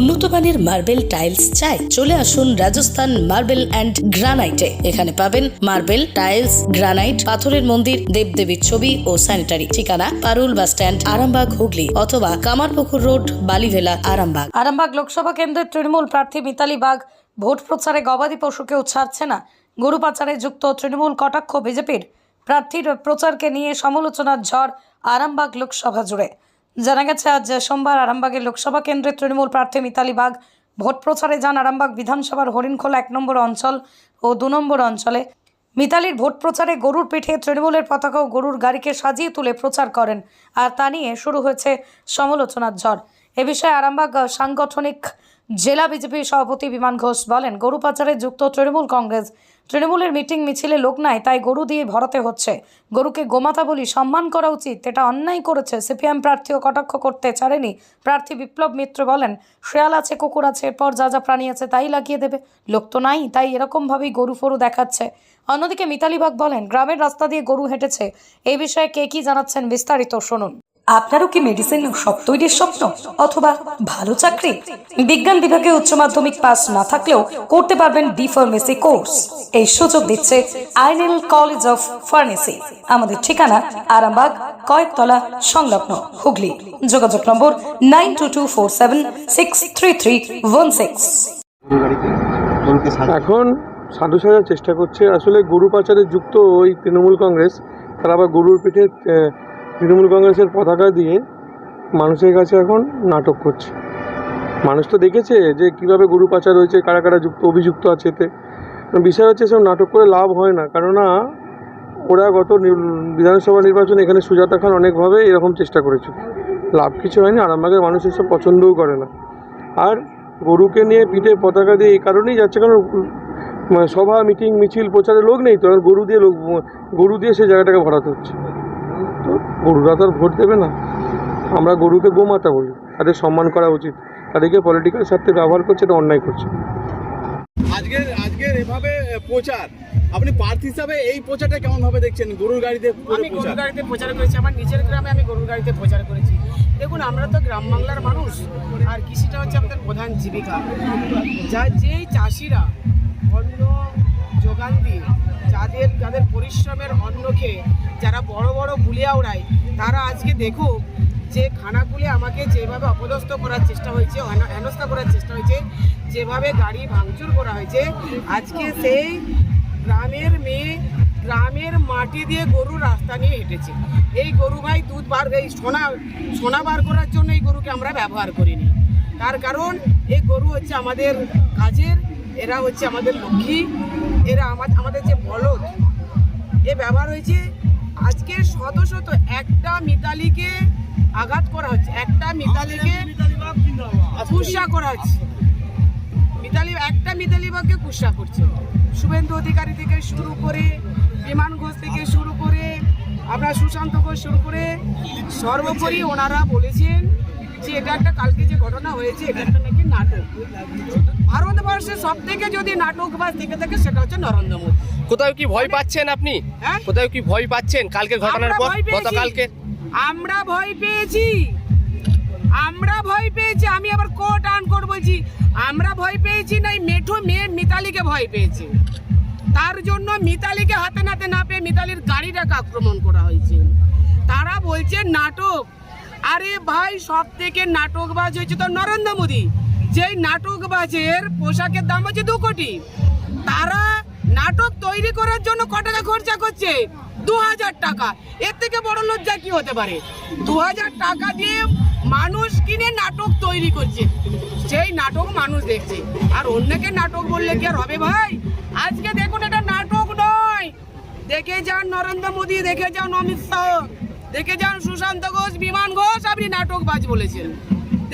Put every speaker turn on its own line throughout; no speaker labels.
উন্নত মানের marble tiles চাই, চলে আসুন রাজস্থান মার্বেল অ্যান্ড গ্রানাইটে। এখানে পাবেন মার্বেল, টাইলস, গ্রানাইট, পাথরের মন্দির, দেবদেবীর ছবি ও স্যানিটারি। ঠিকানা, পারুল বাস স্ট্যান্ড, আরামবাগ, হুগলি অথবা কামারপুকুর রোড, বালিভেলা, আরামবাগ।
আরামবাগ লোকসভা কেন্দ্রের তৃণমূল প্রার্থী মিতালি বাগ ভোট প্রচারে গবাদি পশুকেও ছাড়ছে না। গরু পাচারে যুক্ত তৃণমূল কটাক্ষ বিজেপির প্রার্থীর প্রচারকে নিয়ে সমালোচনার ঝড় আরামবাগ লোকসভা জুড়ে। জানা গেছে, আজ সোমবার আরামবাগের লোকসভা কেন্দ্রের তৃণমূল প্রার্থী মিতালি বাগ ভোট প্রচারে যান আরামবাগ বিধানসভার হরিণখোলা এক নম্বর অঞ্চল ও দু নম্বর অঞ্চলে। মিতালির ভোট প্রচারে গরুর পিঠে তৃণমূলের পতাকা ও গরুর গাড়িকে সাজিয়ে তুলে প্রচার করেন আর তা নিয়ে শুরু হয়েছে সমালোচনার ঝড়। এ বিষয়ে আরামবাগ সাংগঠনিক জেলা বিজেপির সভাপতি বিমান ঘোষ বলেন, গরু পাচারে যুক্ত তৃণমূল কংগ্রেস তৃণমূলের মিটিং মিছিলে লোক নাই, তাই গরু দিয়ে ভরাতে হচ্ছে। গরুকে গোমাতা বলি সম্মান করা উচিত, এটা অন্যায় করেছে। সিপিএম প্রার্থীও কটাক্ষ করতে ছাড়েনি প্রার্থী বিপ্লব মিত্র বলেন, শেয়াল আছে, কুকুর আছে, এরপর যা যা প্রাণী আছে তাই লাগিয়ে দেবে। লোক তো নাই, তাই এরকমভাবেই গরু ফরু দেখাচ্ছে। অন্যদিকে মিতালি বাগ বলেন, গ্রামের রাস্তা দিয়ে গরু হেঁটেছে, এই বিষয়ে কে কি জানাচ্ছেন বিস্তারিত শুনুন। আপনারও কি মেডিসিন সব তৈরির স্বপ্ন? অথবা ভালো চাকরি? বিজ্ঞান বিভাগে উচ্চ মাধ্যমিক পাস না থাকলেও করতে পারবেন ডি ফার্মেসি কোর্স এই সুযোগ দিচ্ছে আইনেল কলেজ অফ ফার্মেসি আমাদের ঠিকানা আরামবাগ, কয়েকতলা, সংলগ্ন হুগলি। যোগাযোগ নম্বর nine two two four seven six three three one six.
এখন সাধু সাজার চেষ্টা করছে। আসলে গরু পাচারে যুক্ত ওই তৃণমূল কংগ্রেস, তারা আবার গরুর পিঠে তৃণমূল কংগ্রেসের পতাকা দিয়ে মানুষের কাছে এখন নাটক করছে। মানুষ তো দেখেছে যে কীভাবে গরু পাচার হয়েছে, কারা কারা যুক্ত, অভিযুক্ত আছে এতে। বিষয় হচ্ছে সব নাটক করে লাভ হয় না। কেননা ওরা গত বিধানসভা নির্বাচনে এখানে সুজাতা খান অনেকভাবে এরকম চেষ্টা করেছিল লাভ কিছু হয়নি, আরামবাগের মানুষ এসব পছন্দও করে না। আর গরুকে নিয়ে পিঠে পতাকা দিয়ে এই কারণেই যাচ্ছে, কারণ মানে সভা, মিটিং, মিছিল, প্রচারে লোক নেই তো গরু দিয়ে লোক, গরু দিয়ে সেই জায়গাটাকে ভরাতে হচ্ছে। গরুরা তো আর ভোট দেবে না। আমরা গরুকে গোমাতা বলি। তাদের সম্মান করা উচিত। তাদেরকে পলিটিক্যাল স্বার্থে ব্যবহার করছে এটা অন্যায় করছে।
আজকের আজকের এভাবে প্রচার আপনি প্রার্থী হিসাবে এই প্রচারটা কেমন ভাবে দেখছেন? গরুর গাড়িতে
আমি গরুর গাড়িতে প্রচার করেছি আমার নিজের গ্রামে আমি গরুর গাড়িতে প্রচার করেছি। দেখুন আমরা তো গ্রাম বাংলার মানুষ আর কৃষিটা হচ্ছে আমাদের প্রধান জীবিকা। যা যেই চাষিরা অন্ন যোগান দিয়ে যাদের যাদের পরিশ্রমের অন্ন খেয়ে যারা বড় বড় গুলিয়া ওড়ায় তারা আজকে দেখুক যে খানাগুলি আমাকে যেভাবে অপদস্থ করার চেষ্টা হয়েছে হেন- হেনস্থা করার চেষ্টা হয়েছে, যেভাবে গাড়ি ভাঙচুর করা হয়েছে, আজকে সেই গ্রামের মেয়ে গ্রামের মাটি দিয়ে গরু রাস্তা নিয়ে হেঁটেছে। এই গরু ভাই দুধ বার, এই সোনা সোনা বার করার জন্য এই গরুকে আমরা ব্যবহার করিনি। তার কারণ এই গরু হচ্ছে আমাদের কাজের এরা হচ্ছে আমাদের লক্ষ্মী এরা আমা- আমাদের যে বলদ এ ব্যবহার হয়েছে আজকে শত শত একটা মিতালিকে আঘাত করা হচ্ছে একটা মিতালিকে কুৎসা করা হচ্ছে। মিতালি একটা মিতালি বাগকে কুৎসা করছে। শুভেন্দু অধিকারী থেকে শুরু করে বিমান ঘোষ থেকে শুরু করে আপনার সুশান্ত ঘোষ শুরু করে সর্বোপরি ওনারা বলেছেন যে এটা একটা কালকে যে ঘটনা হয়েছে এটা একটা নাটক ভারতবর্ষে সব থেকে যদি নাটকবাজ থেকে থাকে সেটা হচ্ছে নরেন্দ্র মোদী।
কোথাও কি ভয় পাচ্ছেন আপনি?
হ্যাঁ?
কোথাও কি ভয় পাচ্ছেন? কালকের ঘটনার পর। গতকালকে?
আমরা ভয় পেয়েছি। আমরা ভয় পেয়েছি। আমি আবার কোট আন কোট বলছি আমরা ভয় পেয়েছি না মেঠো মেয়ে মিতালিকে ভয় পেয়েছি। তার জন্য মিতালিকে হাতে নাতে না পেয়ে মিতালির গাড়িটাকে আক্রমণ করা হয়েছে। তারা বলছে নাটক। আরে ভাই সব থেকে নাটকবাজ হয়েছে তো নরেন্দ্র মোদী। যেই নাটকবাজের পোশাকের দাম হচ্ছে দু কোটি। তারা নাটক তৈরি করার জন্য ক টাকা খরচা করছে? দু হাজার টাকা। এর থেকে বড় লজ্জা কি হতে পারে? দু হাজার টাকা দিয়ে মানুষ কিনে নাটক তৈরি করছে। সেই নাটক মানুষ দেখছে। আর অন্যকে নাটক বললে কি আর হবে ভাই? আজকে দেখুন এটা নাটক নয়। দেখে যান নরেন্দ্র মোদী, দেখে যান অমিত শাহ, দেখে যান সুশান্ত ঘোষ, বিমান ঘোষ, আপনি নাটকবাজ বলেছেন।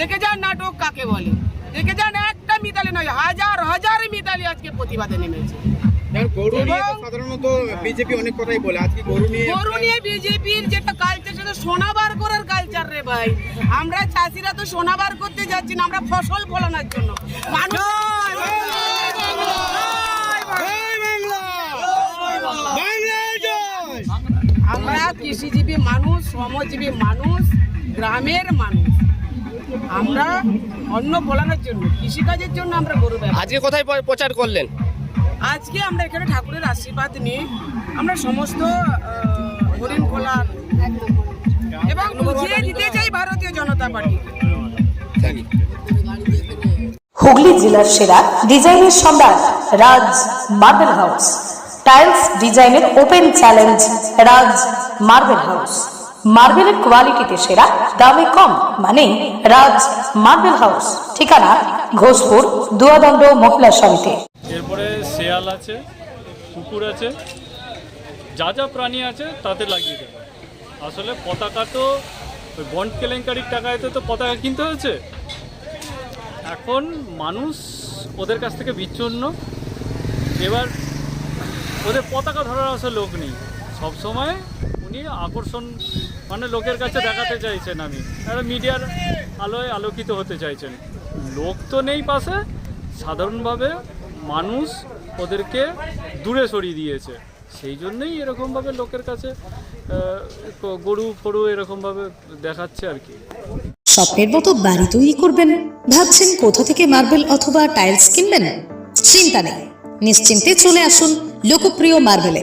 দেখে যান নাটক কাকে বলে। দেখে যান একটা মিতালি নয় হাজার হাজার মিতালি আজকে প্রতিবাদে নেমেছে।
কারণ গরু নিয়ে সাধারণত বিজেপি অনেক কথাই বলে আজকে গরু নিয়ে
গরু নিয়ে বিজেপির যেটা কালচার সেটা সোনা বার করার কালচার রে ভাই। আমরা চাষিরা তো সোনা বার করতে যাচ্ছি না আমরা ফসল ফলানোর জন্য। মানুষ আমরা কৃষিজীবী মানুষ শ্রমজীবী মানুষ গ্রামের মানুষ। আমরা অন্ন ফলানোর জন্য কৃষিকাজের জন্য আমরা গরু ব্যবহার
আজকে কোথায় প্রচার করলেন?
আজকে আমরা এখানে ঠাকুরের আশীর্বাদ নিয়ে আমরা সমস্ত হরিণ খোলার এবং বুঝিয়ে দিতে চাই ভারতীয় জনতা পার্টি।
হুগলি জেলার সেরা ডিজাইনের Samrat Raj marble house tiles ডিজাইনের open challenge Raj marble house. মার্বেলের কোয়ালিটিতে সেরা, দামে কম মানে রাজ মার্বেল হাউস ঠিকানা ঘোষপুর, দুয়াদণ্ড, মহিলা সমিতি।
এরপরে শেয়াল আছে, কুকুর আছে, যা যা প্রাণী আছে, তাতে লাগিয়ে দেবে। আসলে পতাকা তো বন্ড কেলেঙ্কারির টাকায় তো পতাকা কিনতে হয়েছে। এখন মানুষ ওদের কাছ থেকে বিচ্ছিন্ন। এবার ওদের পতাকা ধরার আসলে লোক নেই। সব উনি আকর্ষণ মানে লোকের কাছে দেখাতে চাইছেন আমি। একটা মিডিয়ার আলোয় আলোকিত হতে চাইছেন। লোক তো নেই পাশে, সাধারণভাবে মানুষ ওদেরকে দূরে সরিয়ে দিয়েছে। সেই জন্যই এরকমভাবে লোকের কাছে গরু, ফরু এরকমভাবে দেখাচ্ছে আর কি।
স্বপ্নের মতো বাড়ি তৈরি করবেন? ভাবছেন কোথা থেকে মার্বেল অথবা টাইলস কিনবেন? চিন্তা নেই। নিশ্চিন্তে চলে আসুন লোকপ্রিয় মার্বেলে।